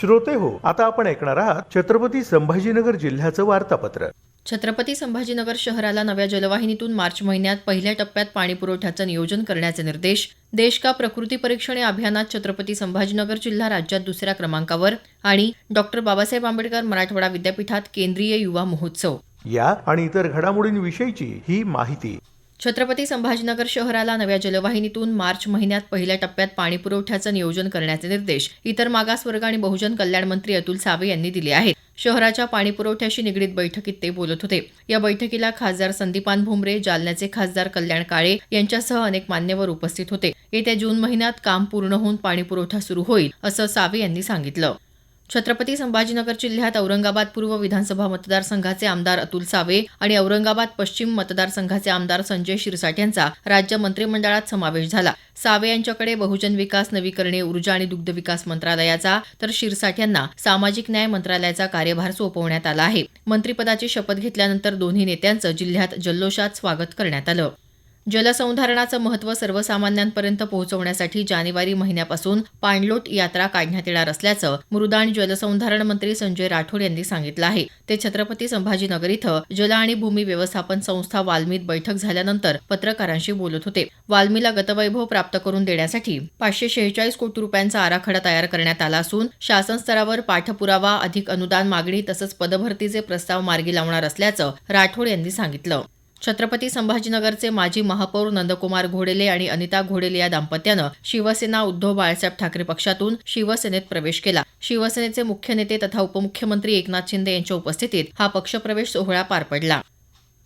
श्रोते हो आता आपण ऐकणार आहात छत्रपती संभाजीनगर जिल्ह्याचं वार्तापत्र. छत्रपती संभाजीनगर शहराला नव्या जलवाहिनीतून मार्च महिन्यात पहिल्या टप्प्यात पाणी पुरवठ्याचं नियोजन करण्याचे निर्देश देश का प्रकृती परीक्षण या अभियानात छत्रपती संभाजीनगर जिल्हा राज्यात दुसऱ्या क्रमांकावर आणि डॉक्टर बाबासाहेब आंबेडकर मराठवाडा विद्यापीठात केंद्रीय युवा महोत्सव. या आणि इतर घडामोडींविषयीची ही माहिती. छत्रपती संभाजीनगर शहराला नव्या जलवाहिनीतून मार्च महिन्यात पहिल्या टप्प्यात पाणी पुरवठ्याचं नियोजन करण्याचे निर्देश इतर मागासवर्ग आणि बहुजन कल्याण मंत्री अतुल सावे यांनी दिले आहेत. शहराच्या पाणी पुरवठ्याशी निगडीत बैठकीत ते बोलत होते. या बैठकीला खासदार संदीपान भुमरे जालन्याचे खासदार कल्याण काळे यांच्यासह अनेक मान्यवर उपस्थित होते. येत्या जून महिन्यात काम पूर्ण होऊन पाणी पुरवठा सुरू होईल असं सावे यांनी सांगितलं. छत्रपती संभाजीनगर जिल्ह्यात औरंगाबाद पूर्व विधानसभा मतदारसंघाचे आमदार अतुल सावे आणि औरंगाबाद पश्चिम मतदारसंघाचे आमदार संजय शिरसाट यांचा राज्य मंत्रिमंडळात समावेश झाला. सावे यांच्याकडे बहुजन विकास नवीकरणे ऊर्जा आणि दुग्ध विकास मंत्रालयाचा तर शिरसाट यांना सामाजिक न्याय मंत्रालयाचा कार्यभार सोपवण्यात आला आहे. मंत्रिपदाची शपथ घेतल्यानंतर दोन्ही नेत्यांचं जिल्ह्यात जल्लोषात स्वागत करण्यात आलं. जलसंधारणाचं महत्त्व सर्वसामान्यांपर्यंत पोहोचवण्यासाठी जानेवारी महिन्यापासून पाणलोट यात्रा काढण्यात येणार असल्याचं मृदा आणि जलसंधारण मंत्री संजय राठोड यांनी सांगितलं आहे. ते छत्रपती संभाजीनगर इथं जल आणि भूमी व्यवस्थापन संस्था वाल्मीत बैठक झाल्यानंतर पत्रकारांशी बोलत होते. वाल्मीला गतवैभव प्राप्त करून देण्यासाठी पाचशे शेहेचाळीस कोटी रुपयांचा आराखडा तयार करण्यात आला असून शासन स्तरावर पाठपुरावा अधिक अनुदान मागणी तसंच पदभरतीचे प्रस्ताव मार्गी लावणार असल्याचं राठोड यांनी सांगितलं. छत्रपती संभाजीनगरचे माजी महापौर नंदकुमार घोडेले आणि अनिता घोडेले या दाम्पत्यानं शिवसेना उद्धव बाळासाहेब ठाकरे पक्षातून शिवसेनेत प्रवेश केला. शिवसेनेचे मुख्य नेते तथा उपमुख्यमंत्री एकनाथ शिंदे यांच्या उपस्थितीत हा पक्षप्रवेश सोहळा पार पडला.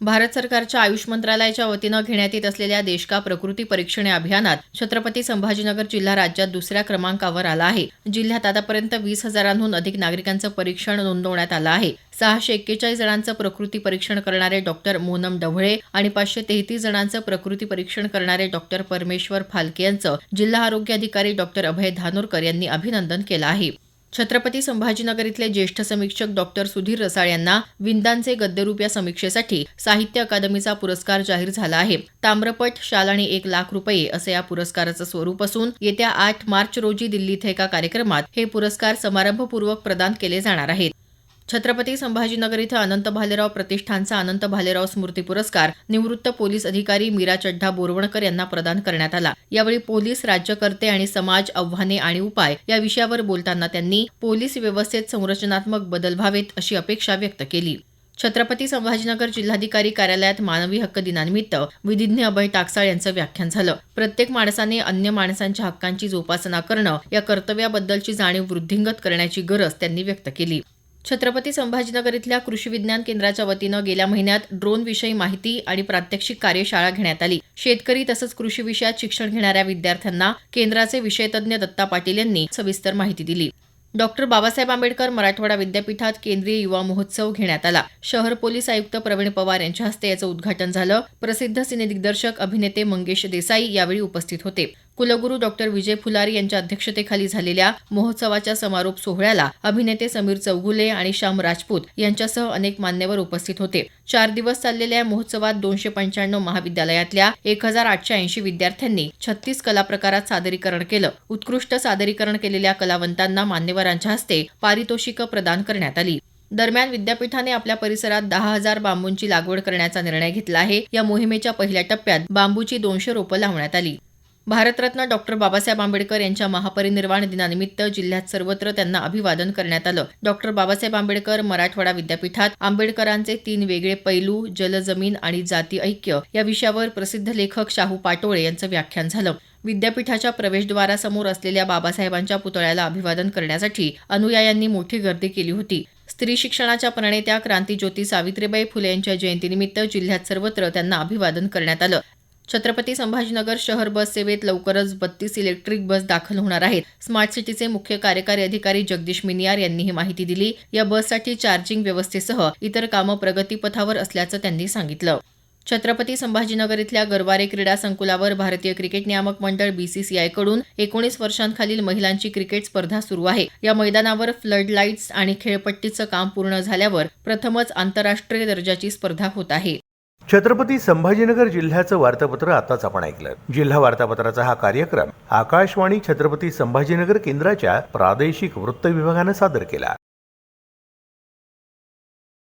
भारत सरकारच्या आयुष मंत्रालयाच्या वतीनं घेण्यात येत असलेल्या देश का प्रकृती परीक्षण या अभियानात छत्रपती संभाजीनगर जिल्हा राज्यात दुसऱ्या क्रमांकावर आला आहे. जिल्ह्यात आतापर्यंत वीस हजारांहून अधिक नागरिकांचं परीक्षण नोंदवण्यात आलं आहे. सहाशे एक्केचाळीस जणांचं प्रकृती परीक्षण करणारे डॉक्टर मोनम डवळे आणि पाचशे तेहतीस जणांचं प्रकृती परीक्षण करणारे डॉक्टर परमेश्वर फालके यांचं जिल्हा आरोग्य अधिकारी डॉक्टर अभय धानोरकर यांनी अभिनंदन केलं आहे. छत्रपती संभाजीनगर इथले ज्येष्ठ समीक्षक डॉक्टर सुधीर रसाळ यांना विंदांचे गद्यरूप या समीक्षेसाठी साहित्य अकादमीचा पुरस्कार जाहीर झाला आहे. ताम्रपट शाल आणि एक लाख रुपये असं या पुरस्काराचं स्वरूप असून येत्या आठ मार्च रोजी दिल्ली इथं एका कार्यक्रमात हे पुरस्कार समारंभपूर्वक प्रदान केले जाणार आहेत. छत्रपती संभाजीनगर इथं अनंत भालेराव प्रतिष्ठानचा अनंत भालेराव स्मृती पुरस्कार निवृत्त पोलीस अधिकारी मीरा चड्ढा बोरवणकर यांना प्रदान करण्यात आला. यावेळी पोलीस राज्यकर्ते आणि समाज आव्हाने आणि उपाय या विषयावर बोलताना त्यांनी पोलीस व्यवस्थेत संरचनात्मक बदल व्हावेत अशी अपेक्षा व्यक्त केली. छत्रपती संभाजीनगर जिल्हाधिकारी कार्यालयात मानवी हक्क दिनानिमित्त विधिज्ञ अभय टाकसाळ यांचं व्याख्यान झालं. प्रत्येक माणसाने अन्य माणसांच्या हक्कांची जोपासना करणं या कर्तव्याबद्दलची जाणीव वृद्धिंगत करण्याची गरज त्यांनी व्यक्त केली. छत्रपती संभाजीनगर इथल्या कृषी विज्ञान केंद्राच्या वतीनं गेल्या महिन्यात ड्रोन विषयी माहिती आणि प्रात्यक्षिक कार्यशाळा घेण्यात आली. शेतकरी तसंच कृषी विषयात शिक्षण घेणाऱ्या विद्यार्थ्यांना केंद्राचे विषयतज्ञ दत्ता पाटील यांनी सविस्तर माहिती दिली. डॉक्टर बाबासाहेब आंबेडकर मराठवाडा विद्यापीठात केंद्रीय युवा महोत्सव घेण्यात आला. शहर पोलीस आयुक्त प्रवीण पवार यांच्या हस्ते याचं उद्घाटन झालं. प्रसिद्ध सिनेदिग्दर्शक अभिनेते मंगेश देसाई यावेळी उपस्थित होते. कुलगुरू डॉक्टर विजय फुलारी यांच्या अध्यक्षतेखाली झालेल्या महोत्सवाच्या समारोप सोहळ्याला अभिनेते समीर चौगुले आणि श्याम राजपूत यांच्यासह अनेक मान्यवर उपस्थित होते. चार दिवस चाललेल्या या महोत्सवात दोनशे पंच्याण्णव महाविद्यालयातल्या एक हजार आठशे ऐंशी विद्यार्थ्यांनी छत्तीस कला प्रकारात सादरीकरण केलं. उत्कृष्ट सादरीकरण केलेल्या कलावंतांना मान्यवरांच्या हस्ते पारितोषिकं प्रदान करण्यात आली. दरम्यान विद्यापीठाने आपल्या परिसरात दहा हजार बांबूंची लागवड करण्याचा निर्णय घेतला आहे. या मोहिमेच्या पहिल्या टप्प्यात बांबूची दोनशे रोपं लावण्यात आली. भारतरत्न डॉक्टर बाबासाहेब आंबेडकर यांच्या महापरिनिर्वाण दिनानिमित्त जिल्ह्यात सर्वत्र त्यांना अभिवादन करण्यात आलं. डॉक्टर बाबासाहेब आंबेडकर मराठवाडा विद्यापीठात आंबेडकरांचे तीन वेगळे पैलू जल जमीन आणि जाती ऐक्य या विषयावर प्रसिद्ध लेखक शाहू पाटोळे यांचं व्याख्यान झालं. विद्यापीठाच्या प्रवेशद्वारासमोर असलेल्या बाबासाहेबांच्या पुतळ्याला अभिवादन करण्यासाठी अनुयायांनी मोठी गर्दी केली होती. स्त्री शिक्षणाच्या प्रणेत्या क्रांतीज्योती सावित्रीबाई फुले यांच्या जयंतीनिमित्त जिल्ह्यात सर्वत्र त्यांना अभिवादन करण्यात आलं. छत्रपती संभाजीनगर शहर बस सेवेत लवकरच बत्तीस इलेक्ट्रिक बस दाखल होणार आहेत. स्मार्ट सिटीचे मुख्य कार्यकारी अधिकारी जगदीश मिनियार यांनी ही माहिती दिली. या बससाठी चार्जिंग व्यवस्थेसह इतर कामं प्रगतीपथावर असल्याचं त्यांनी सांगितलं. छत्रपती संभाजीनगर इथल्या गरवारे क्रीडा संकुलावर भारतीय क्रिकेट नियामक मंडळ बीसीसीआयकडून एकोणीस वर्षांखालील महिलांची क्रिकेट स्पर्धा सुरू आहे. या मैदानावर फ्लड लाईट्स आणि खेळपट्टीचं काम पूर्ण झाल्यावर प्रथमच आंतरराष्ट्रीय दर्जाची स्पर्धा होत आहे. छत्रपती संभाजीनगर जिल्ह्याचं वार्तापत्र आताच आपण ऐकलं. जिल्हा वार्तापत्राचा हा कार्यक्रम आकाशवाणी छत्रपती संभाजीनगर केंद्राच्या प्रादेशिक वृत्त विभागानं सादर केला.